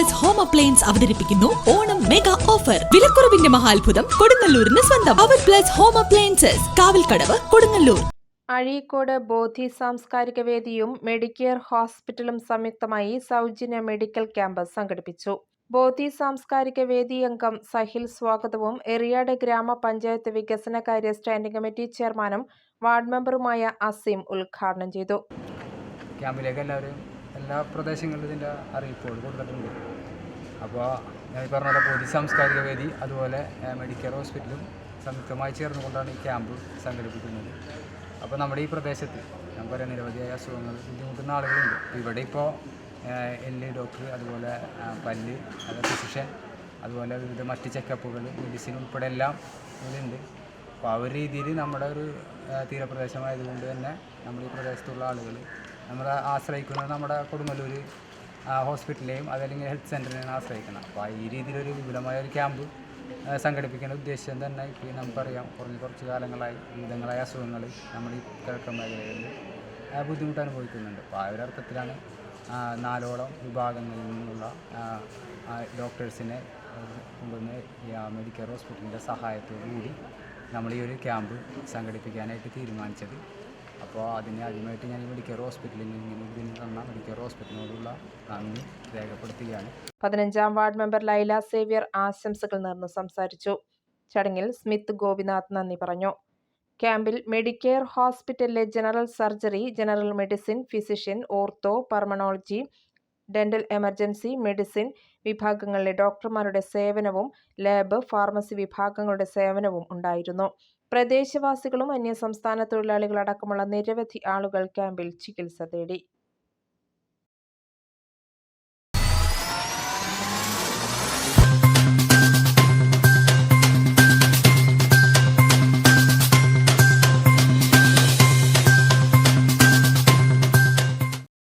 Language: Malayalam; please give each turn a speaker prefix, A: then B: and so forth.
A: പ്ലസ് ഹോം അപ്ലയൻസ് അവതരിപ്പിക്കുന്നു ഓണം മെഗാ ഓഫർ വിലക്കുറവിന്റെ മഹാത്ഭുതം കൊടുങ്ങല്ലൂരിന് സ്വന്തം. അവർ plus home appliances Kavalkadavu Kodungallur.
B: Azhikode Bodhi സാംസ്കാരിക വേദിയും മെഡിക്കെയർ ഹോസ്പിറ്റലും സംയുക്തമായി സൗജന്യ മെഡിക്കൽ ക്യാമ്പ് സംഘടിപ്പിച്ചു. ബോധി സാംസ്കാരിക വേദി അംഗം സഹിൽ സ്വാഗതവും എറിയാട് ഗ്രാമപഞ്ചായത്ത് വികസനകാര്യ സ്റ്റാൻഡിംഗ് കമ്മിറ്റി ചെയർമാനും വാർഡ് മെമ്പറുമായ അസീം ഉദ്ഘാടനം ചെയ്തു.
C: ക്യാമ്പിലേക്ക് എല്ലാവരും എല്ലാ പ്രദേശങ്ങളിലും ഇതിന്റെ അറിയിപ്പുകൾ കൊടുത്തിട്ടുണ്ട്. അപ്പോൾ ഞാൻ പറഞ്ഞ പൊതു സാംസ്കാരിക വേദി അതുപോലെ മെഡിക്കൽ ഹോസ്പിറ്റലും സംയുക്തമായി ചേർന്നുകൊണ്ടാണ് ഈ ക്യാമ്പ് സംഘടിപ്പിക്കുന്നത്. അപ്പോൾ നമ്മുടെ ഈ പ്രദേശത്ത് നമുക്കറിയാം നിരവധിയായ അസുഖങ്ങൾ ബുദ്ധിമുട്ടുന്ന ആളുകളുണ്ട്. ഇവിടെ ഇപ്പോൾ എല്ല് ഡോക്ടർ അതുപോലെ പല്ല് അത് ഫിസിഷ്യൻ അതുപോലെ വിവിധ മറ്റ് ചെക്കപ്പുകൾ മെഡിസിൻ ഉൾപ്പെടെ എല്ലാം ഇതിലുണ്ട് അപ്പോൾ ആ ഒരു രീതിയിൽ നമ്മുടെ ഒരു തീരപ്രദേശമായതുകൊണ്ട് തന്നെ നമ്മുടെ ഈ പ്രദേശത്തുള്ള ആളുകൾ നമ്മളെ ആശ്രയിക്കുന്നത് നമ്മുടെ കൊടുങ്ങല്ലൂർ ഹോസ്പിറ്റലിനെയും അതല്ലെങ്കിൽ ഹെൽത്ത് സെന്ററിനെയാണ് ആശ്രയിക്കുന്നത്. അപ്പോൾ ഈ രീതിയിലൊരു വിപുലമായ ഒരു ക്യാമ്പ് സംഘടിപ്പിക്കേണ്ട ഉദ്ദേശം തന്നെ ഇപ്പോൾ നമുക്കറിയാം. കുറഞ്ഞ കുറച്ച് കാലങ്ങളായി വിവിധങ്ങളായ അസുഖങ്ങൾ നമ്മുടെ ഈ കിഴക്കൻ മേഖലകളിൽ ആ, ബുദ്ധിമുട്ട് അനുഭവിക്കുന്നുണ്ട്. അപ്പോൾ ആ ഒരു അർത്ഥത്തിലാണ് നാലോളം വിഭാഗങ്ങളിൽ നിന്നുള്ള ഡോക്ടേഴ്സിനെ കൊണ്ടുവന്ന് മെഡിക്കൽ ഹോസ്പിറ്റലിന്റെ സഹായത്തോടു കൂടി നമ്മൾ ഈ ഒരു ക്യാമ്പ് സംഘടിപ്പിക്കാനായിട്ട് തീരുമാനിച്ചത് അപ്പോൾ അതിന് ആദ്യമായിട്ട് ഞാൻ മെഡിക്കൽ ഹോസ്പിറ്റലിൽ ഇതിന് തന്ന മെഡിക്കൽ ഹോസ്പിറ്റലിനോടുള്ള നന്ദി രേഖപ്പെടുത്തുകയാണ്.
B: പതിനഞ്ചാം വാർഡ് മെമ്പർ ലൈല സേവ്യർ ആശംസകൾ നേർന്ന് സംസാരിച്ചു. ചടങ്ങിൽ സ്മിത്ത് ഗോപിനാഥ് നന്ദി പറഞ്ഞു. ക്യാമ്പിൽ മെഡിക്കെയർ ഹോസ്പിറ്റലിലെ general surgery general medicine physician ortho pulmonology dental emergency medicine വിഭാഗങ്ങളിലെ ഡോക്ടർമാരുടെ സേവനവും ലാബ് ഫാർമസി വിഭാഗങ്ങളുടെ സേവനവും ഉണ്ടായിരുന്നു. പ്രദേശവാസികളും അന്യസംസ്ഥാന തൊഴിലാളികളടക്കമുള്ള നിരവധി ആളുകൾ ക്യാമ്പിൽ ചികിത്സ തേടി.